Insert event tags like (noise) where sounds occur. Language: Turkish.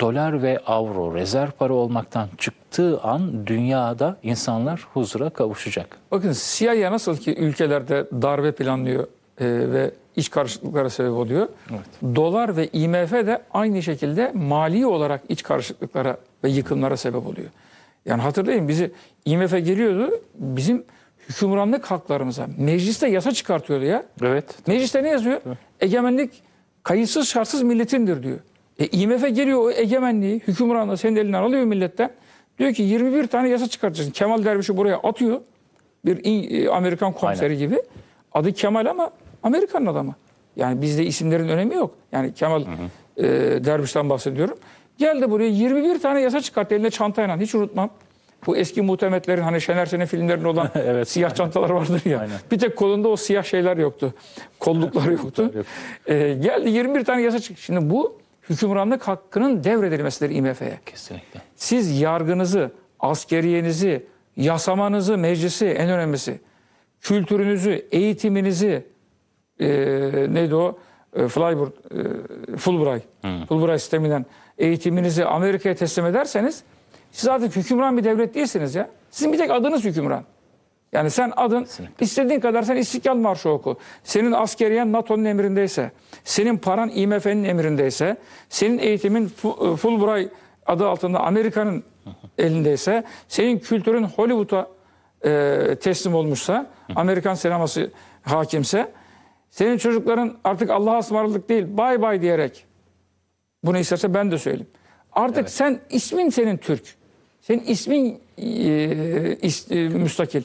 dolar ve avro rezerv para olmaktan çıktığı an dünyada insanlar huzura kavuşacak. Bakın CIA nasıl ki ülkelerde darbe planlıyor e, ve iç karışıklıklara sebep oluyor. Dolar ve IMF de aynı şekilde mali olarak iç karışıklıklara ve yıkımlara sebep oluyor. Yani hatırlayın bizi IMF geliyordu bizim hükümranlık haklarımıza mecliste yasa çıkartıyordu ya. Evet. Mecliste ne yazıyor? Egemenlik kayıtsız şartsız milletindir diyor. E, IMF geliyor o egemenliği, hükümranlığı senin elinden alıyor milletten. Diyor ki 21 tane yasa çıkartacaksın. Kemal Derviş'i buraya atıyor. Bir İng- e, Amerikan komiseri gibi. Adı Kemal ama Amerikan adamı. Yani bizde isimlerin önemi yok. Yani Kemal e, Derviş'ten bahsediyorum. Geldi buraya 21 tane yasa çıkarttı elinde çantayla. Hiç unutmam. Bu eski muhtemetlerin hani Şener Şen'in filmlerinde olan (laughs) Evet. siyah çantalar vardır ya. Aynen. Bir tek kolunda o siyah şeyler yoktu. Kollukları (laughs) yoktu. Ee, geldi 21 tane yasa çıktı. Şimdi bu hükümranlık hakkının devredilmesidir IMF'ye. Kesinlikle. Siz yargınızı, askeriyenizi, yasamanızı, meclisi en önemlisi, kültürünüzü, eğitiminizi, e, neydi o? E, Flyboard, e, Fulbright, Fulbright sisteminden eğitiminizi Amerika'ya teslim ederseniz siz artık hükümran bir devlet değilsiniz ya. Sizin bir tek adınız hükümran. Yani sen adın istediğin kadar sen İstiklal Marşı oku. Senin askeriyen NATO'nun emrindeyse, senin paran IMF'nin emrindeyse, senin eğitimin e, Fulbright adı altında Amerika'nın elindeyse, senin kültürün Hollywood'a e, teslim olmuşsa, Amerikan sineması hakimse, senin çocukların artık Allah'a ısmarladık değil, bay bay diyerek, bunu isterse ben de söyleyeyim. Artık sen ismin senin Türk. Senin ismin e, is- e, müstakil.